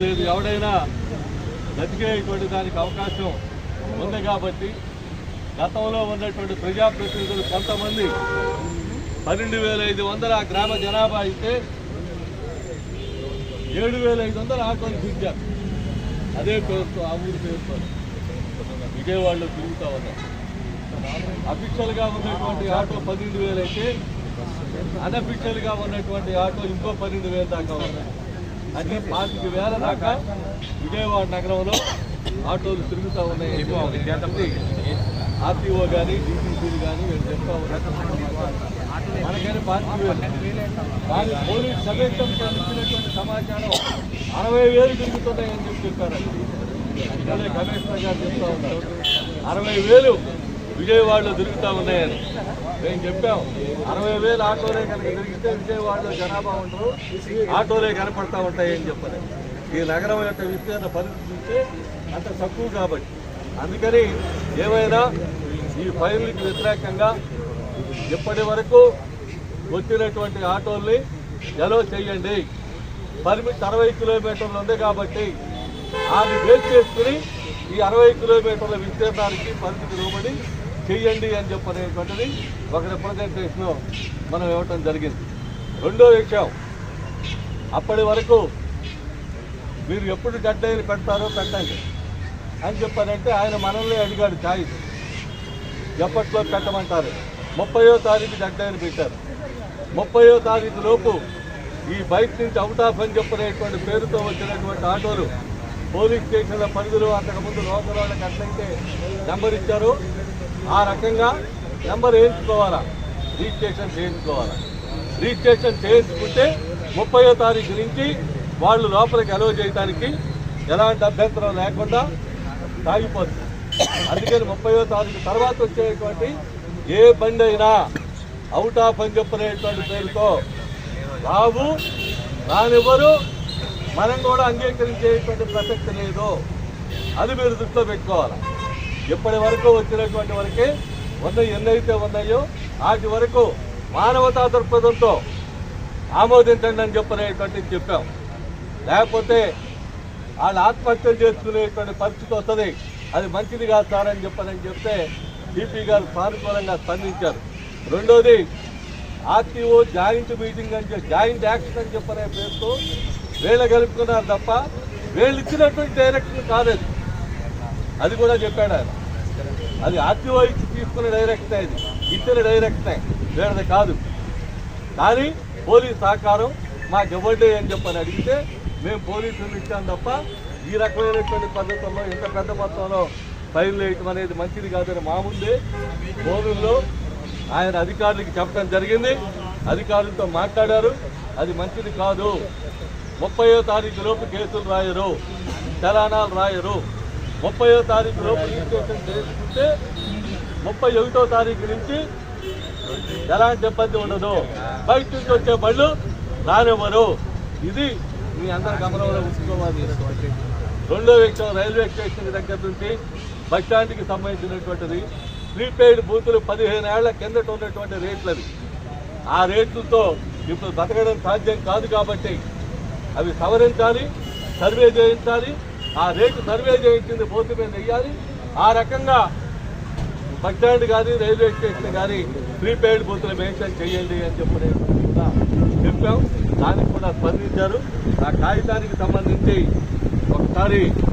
లేదు ఎవడైనా బతికేటువంటి దానికి అవకాశం ఉంది కాబట్టి గతంలో ఉన్నటువంటి ప్రజాప్రతినిధులు కొంతమంది పన్నెండు వేల ఐదు వందల ఆ గ్రామ జనాభా అయితే ఏడు వేల ఐదు వందలు ఆటోలు అదే పేరుతో ఆ ఊరి పేరుతో విజయవాడలో తిరుగుతూ ఉన్నారు. అఫీషియల్గా ఉన్నటువంటి ఆటో పన్నెండు వేలు అయితే అన్అఫీషియల్గా ఉన్నటువంటి ఆటో ఇంకో పన్నెండు వేలు దాకా ఉన్నాయి. అన్ని పాతిక వేల దాకా విజయవాడ నగరంలో ఆటోలు తిరుగుతూ ఉన్నాయి. ఆర్టీఓ కానీ డీటీసీలు కానీ వీళ్ళు చెప్తా ఉన్నారు. మనకైనా పాతిక వేలు. కానీ పోలీస్ సమేతం ఇచ్చినటువంటి సమాచారం అరవై వేలు తిరుగుతున్నాయని చెప్పి చెప్పారండి ఇక్కడే కమిషనర్ గారు చెప్తా ఉన్నారు. అరవై వేలు విజయవాడలో తిరుగుతూ ఉన్నాయని. మేము చెప్పాం. అరవై వేలు ఆటోలే కనుక తిరిగితే విజయవాడలో జనాభా ఉండరు ఆటోలే కనపడతా ఉంటాయని చెప్పారు ఈ నగరం యొక్క విస్తీర్ణ పరిస్థితి చూస్తే అంత తక్కువ కాబట్టి. అందుకని ఏమైనా ఈ ఫైల్కి వ్యతిరేకంగా ఇప్పటి వరకు వచ్చినటువంటి ఆటోల్ని ఎలో చేయండి. పరిమితి అరవై కిలోమీటర్లు ఉంది కాబట్టి అది వేస్ట్ చేసుకుని ఈ అరవై కిలోమీటర్ల విస్తీర్ణానికి పరిమితి లోబడి చెయ్యండి అని చెప్పనేటువంటిది ఒక రిప్రజెంటేషన్ మనం ఇవ్వటం జరిగింది. రెండో విషయం అప్పటి వరకు మీరు ఎప్పుడు గడ్డైలు పెడతారో పెట్టండి అని చెప్పారంటే ఆయన మనల్ని అడిగాడు ఛాయిస్ ఎప్పట్లో పెట్టమంటారు? ముప్పయో తారీఖు డెడ్లైన్ పెట్టారు. ముప్పయో తారీఖు లోపు ఈ బైక్ నుంచి అవుట్ ఆఫ్ అని చెప్పనేటువంటి పేరుతో వచ్చినటువంటి ఆటోలు పోలీస్ స్టేషన్ల పరిధిలో అంతకుముందు లోకల్ వాళ్ళకి అట్లయితే నెంబర్ ఇచ్చారు. ఆ రకంగా నెంబర్ వేయించుకోవాలా? రిజిస్ట్రేషన్ చేయించుకోవాలా? రిజిస్ట్రేషన్ చేయించుకుంటే ముప్పయో తారీఖు నుంచి వాళ్ళు లోపలికి అలవ చేయడానికి ఎలాంటి అభ్యంతరం లేకుండా సాగిపోతుంది. అందుకని ముప్పయో తారీఖు తర్వాత వచ్చేటువంటి ఏ బండి అయినా అవుట్ ఆఫ్ అని చెప్పనేటువంటి పేరుతో రావు రానివ్వరు మనం కూడా అంగీకరించేటువంటి ప్రసక్తి లేదు. అది మీరు దృష్టిలో పెట్టుకోవాలి? ఇప్పటి వరకు వచ్చినటువంటి వరకే వంద ఎన్నైతే ఉన్నాయో వాటి వరకు మానవతా దృక్పథంతో ఆమోదించండి అని చెప్పనేటువంటి చెప్పాం. లేకపోతే వాళ్ళు ఆత్మహత్యలు చేసుకునేటువంటి పరిస్థితి వస్తుంది. అది మంచిది కాదు సార్ అని చెప్పనని చెప్తే డిపి గారు సానుకూలంగా స్పందించారు. రెండోది ఆర్టీఓ జాయింట్ మీటింగ్ అని చెప్పి జాయింట్ యాక్షన్ అని చెప్పనే పేరుతో వీళ్ళ కలుపుకున్నారు తప్ప వీళ్ళు ఇచ్చినటువంటి డైరెక్షన్ కాలేదు. అది కూడా చెప్పాడు ఆయన. అది ఆర్టీఓ ఇచ్చి తీసుకునే డైరెక్టే ఇది. ఇచ్చిన డైరెక్టే వేరేది కాదు. కానీ పోలీస్ సహకారం మాకు ఇవ్వండి అని చెప్పని అడిగితే మేము పోలీసులు ఇచ్చాం తప్ప ఈ రకమైనటువంటి పద్ధతుల్లో ఇంత పెద్ద మొత్తంలో ఫైల్ వేయటం అనేది మంచిది కాదని మా ముందే ఫోనుల్లో ఆయన అధికారులకి చెప్పడం జరిగింది. అధికారులతో మాట్లాడారు. అది మంచిది కాదు. ముప్పయో తారీఖు లోపు కేసులు రాయరు. చలానాలు రాయరు. ముప్పయో తారీఖు లోపు రిజిస్ట్రేషన్ చేసుకుంటే ముప్పై ఒకటో తారీఖు నుంచి ఎలాంటి ఇబ్బంది ఉండదు. బయట నుంచి వచ్చే బళ్ళు రానివ్వరు. ఇది మీ అందరి గమనంలో ఉంచుకోవాలి రెండో విషయం రైల్వే స్టేషన్ దగ్గర నుంచి బస్ స్టాండ్కి సంబంధించినటువంటిది. ప్రీపెయిడ్ బూతులు పదిహేను ఏళ్ళ కిందట ఉన్నటువంటి రేట్లవి. ఆ రేట్లతో ఇప్పుడు బతకడం సాధ్యం కాదు కాబట్టి అవి సవరించాలి సర్వే చేయించాలి ఆ రేటు సర్వే చేయించింది బోర్డు మీద వెయ్యాలి ఆ రకంగా బస్ స్టాండ్ కానీ రైల్వే స్టేషన్ కానీ ప్రీపెయిడ్ బూతులు మెయింటైన్ చేయండి అని చెప్పి కూడా చెప్పాం. దానికి కూడా స్పందించారు. ఆ కాగితానికి సంబంధించి ఒకసారి